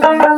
Oh.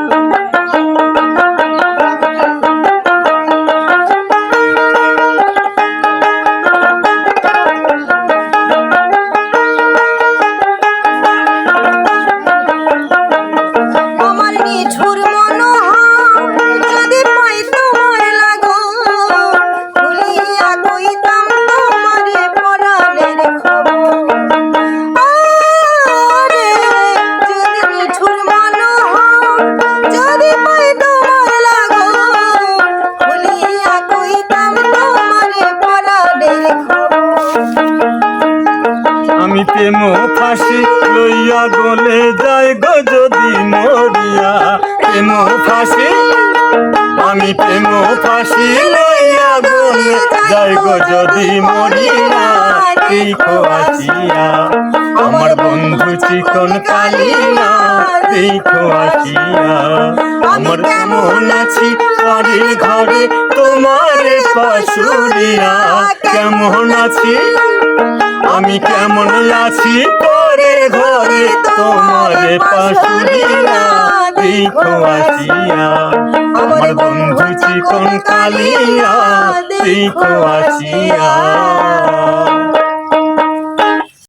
আমি প্রেম ফাঁসি লইয়া গলে যাই গো যদি মরিয়া। প্রেম ফাঁসি, আমি প্রেম ফাঁসি লইয়া গলে যাই গো যদি মরিয়া। দেখো আসিয়া আমার বন্ধু চিকন কালিয়া। দেখো আসিয়া আমার কেমন আছি পরের ঘরে তোমার পাশুরিয়া। কেমন আছি আমি কেমন আছি? পরে ঘরে তোমার আমার বন্ধু চিকন কালিয়া দেখো আসিয়া